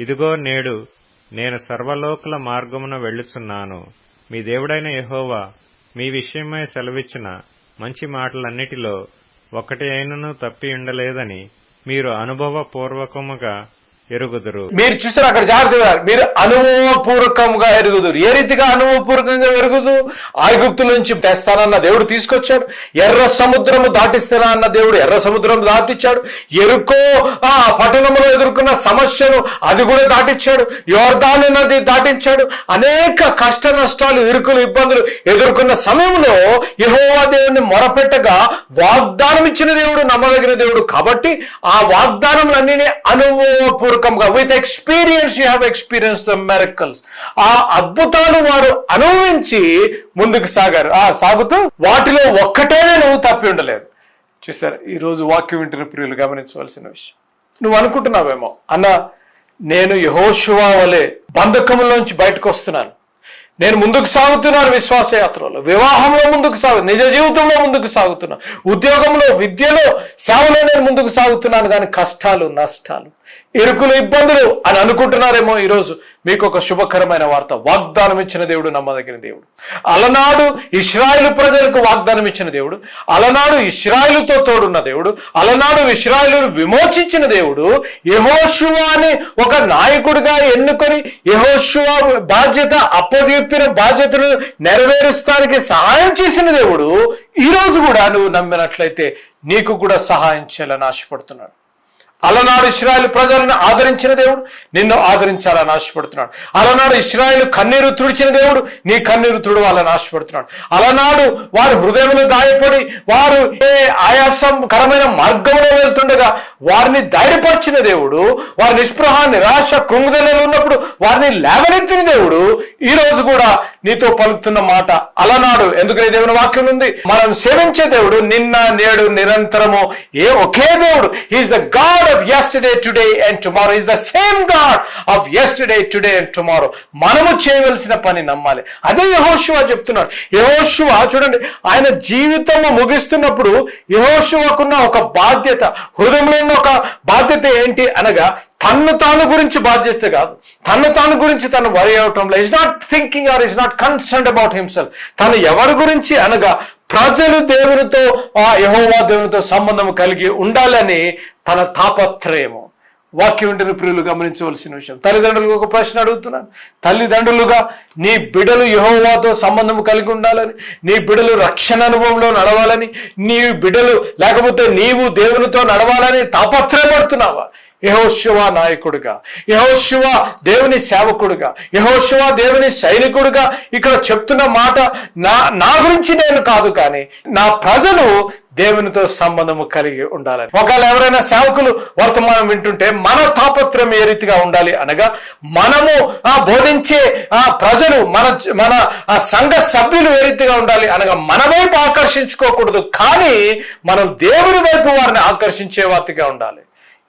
ఇదిగో నేడు నేను సర్వలోకుల మార్గమున వెళ్ళుచున్నాను. మీ దేవుడైన యహోవా మీ విషయమై సెలవిచ్చిన మంచి మాటలన్నిటిలో ఒకటి అయినను తప్పి ఉండలేదని మీరు అనుభవపూర్వకముగా ఎరుగుదురు. మీరు చూసారు అక్కడ జాగ్రత్తగా మీరు అనుభవపూర్వకంగా ఎరుగుదురు. ఏ రీతిగా అనుభవపూర్వకంగా ఎరుగుదు? ఐగుప్తు నుంచి తెస్తానన్న దేవుడు తీసుకొచ్చాడు. ఎర్ర సముద్రము దాటిస్తానా అన్న దేవుడు ఎర్ర సముద్రం దాటిచ్చాడు. ఎరుకో ఆ పట్టణంలో ఎదుర్కొన్న సమస్యను అది కూడా దాటిచ్చాడు. యోర్దాను నది దాటించాడు. అనేక కష్ట నష్టాలు ఇరుకులు ఇబ్బందులు ఎదుర్కొన్న సమయంలో యహోవా దేవుని మొరపెట్టగా వాగ్దానం ఇచ్చిన దేవుడు నమ్మదగిన దేవుడు కాబట్టి ఆ వాగ్దానములన్నీ పూర్వకంగా with experience you have experience the miracles ఆ అద్భుతాలు వారు అనుభవించి ముందుకు సాగారు. ఆ సాగుతూ వాటిలో ఒక్కటేనే నువ్వు తప్పి ఉండలేదు. చూసారు? ఈ రోజు వాక్యం వింటున్న ప్రియులు గమనించవలసిన విషయం. నువ్వు అనుకుంటున్నావేమో? అన్న నేను యహోశివా వలె బంధకంలోంచి బయటకు వస్తున్నాను. నేను ముందుకు సాగుతున్నాను విశ్వాస యాత్రలో. వివాహంలో ముందుకు సాగు నిజ జీవితంలో ముందుకు సాగుతున్నాను ఉద్యోగంలో విద్యలో సేవలో నేను ముందుకు సాగుతున్నాను. కానీ కష్టాలు నష్టాలు ఇరుకులు ఇబ్బందులు అని అనుకుంటున్నారేమో ఈరోజు. మీకు ఒక శుభకరమైన వార్త. వాగ్దానం ఇచ్చిన దేవుడు నమ్మదగిన దేవుడు. అలనాడు ఇస్రాయిలు ప్రజలకు వాగ్దానం ఇచ్చిన దేవుడు. అలనాడు ఇస్రాయిలుతో తోడున్న దేవుడు. అలనాడు ఇస్రాయిలు విమోచించిన దేవుడు. యహోశువాని ఒక నాయకుడిగా ఎన్నుకొని యహోశువా బాధ్యత అప్పచెప్పిన బాధ్యతను నెరవేరుస్తానికి సహాయం చేసిన దేవుడు. ఈ రోజు కూడా నువ్వు నమ్మినట్లయితే నీకు కూడా సహాయం చేయాలని ఆశపడుతున్నాడు. అలనాడు ఇస్రాయల్ ప్రజలను ఆదరించిన దేవుడు నిన్ను ఆదరించాలని ఆశపడుతున్నాడు. అలనాడు ఇస్రాయల్ కన్నీరు తుడిచిన దేవుడు నీ కన్నీరు తుడవాలని ఆశపడుతున్నాడు. అలనాడు వారి హృదయములు గాయపడి వారు ఏ ఆయాసకరమైన మార్గంలో వెళ్తుండగా వారిని ధైర్యపరిచిన దేవుడు వారి నిస్పృహ నిరాశ కృంగుదలలో ఉన్నప్పుడు వారిని లేవనెత్తిన దేవుడు ఈ రోజు కూడా నీతో పలుకుతున్న మాట అలనాడు. ఎందుకనే దేవుని వాక్యం ఉంది? మనం సేవించే దేవుడు నిన్న నేడు నిరంతరము ఏ ఒకే దేవుడు. He is the God of yesterday today and tomorrow is the same God of yesterday today and tomorrow మనము చేయవలసిన పని నమ్మాలి. అదే యహోశివా చెప్తున్నాడు. యహోశివా చూడండి ఆయన జీవితము ముగిస్తున్నప్పుడు యహోశివకున్న ఒక బాధ్యత హృదయంలో ఉన్న ఒక బాధ్యత ఏంటి అనగా తన్ను తాను గురించి బాధ్యత కాదు. తను తాను గురించి తను వరి అవటంలో is not thinking or is not concern about himself తను ఎవరి గురించి అనగా ప్రజలు దేవునితో ఆ యహోవా దేవునితో సంబంధం కలిగి ఉండాలని తన తాపత్రయము. వాక్యం వింటున్న ప్రియులు గమనించవలసిన విషయం. తల్లిదండ్రులకు ఒక ప్రశ్న అడుగుతున్నాను. తల్లిదండ్రులుగా నీ బిడలు యహోవాతో సంబంధం కలిగి ఉండాలని నీ బిడలు రక్షణ అనుభవంలో నడవాలని నీ బిడలు లేకపోతే నీవు దేవునితో నడవాలని తాపత్రయపడుతున్నావా? యహోశివ నాయకుడుగా యహోశివ దేవుని సేవకుడుగా యహోశివ దేవుని సైనికుడుగా ఇక్కడ చెప్తున్న మాట నా నా గురించి నేను కాదు కానీ నా ప్రజలు దేవునితో సంబంధము కలిగి ఉండాలని. ఒకవేళ ఎవరైనా సేవకులు వర్తమానం వింటుంటే మన తాపత్రం ఏ రీతిగా ఉండాలి అనగా మనము ఆ బోధించే ఆ ప్రజలు మన మన ఆ సంఘ సభ్యులు ఏ రీతిగా ఉండాలి అనగా మన వైపు ఆకర్షించుకోకూడదు కానీ మనం దేవుని వైపు వారిని ఆకర్షించే వాటిగా ఉండాలి.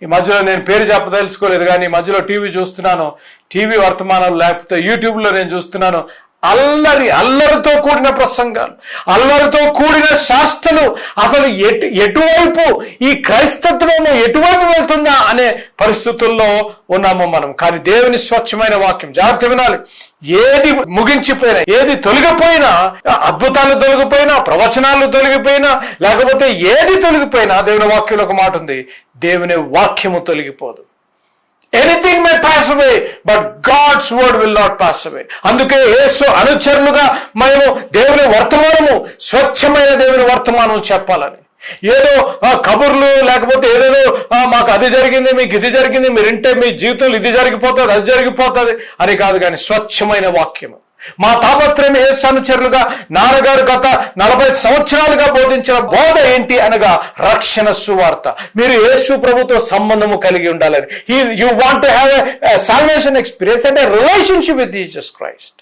ఈ మధ్యలో నేను పేరు చెప్పదలుచుకోలేదు కానీ ఈ మధ్యలో టీవీ చూస్తున్నాను. టీవీ వర్తమానాలు లేకపోతే యూట్యూబ్లో నేను చూస్తున్నాను. అల్లరి అల్లరితో కూడిన ప్రసంగాలు అల్లరితో కూడిన శాస్త్రలు. అసలు ఎటు ఎటువైపు ఈ క్రైస్తత్వము ఎటువైపు అనే పరిస్థితుల్లో ఉన్నాము మనం. కానీ దేవుని స్వచ్ఛమైన వాక్యం జాగ్రత్త వినాలి. ఏది ముగించిపోయినా ఏది తొలగిపోయినా అద్భుతాలు తొలగిపోయినా ప్రవచనాలు తొలగిపోయినా లేకపోతే ఏది తొలగిపోయినా దేవుని వాక్యంలో ఒక మాట ఉంది. దేవుని వాక్యము తొలగిపోదు. Anything may pass away but God's word will not pass away అందుకే యేసు అనుచరులుగా మేము దేవుని వర్తమానము స్వచ్ఛమైన దేవుని వర్తమానం చెప్పాలని. ఏదో ఆ, కబుర్లు లేకపోతే ఏదేదో మాకు అది జరిగింది మీకు ఇది జరిగింది మీరు వింటే మీ జీవితంలో ఇది జరిగిపోతుంది అది జరిగిపోతుంది అని కాదు కానీ స్వచ్ఛమైన వాక్యము. మా తాపత్రయం ఏ సనుచరులుగా నాన్నగారు గత నలభై సంవత్సరాలుగా బోధించిన బోధ ఏంటి అనగా రక్షణ సువార్త. మీరు యేసు ప్రభుతో సంబంధము కలిగి ఉండాలని. You want have salvation experience and relationship with Jesus Christ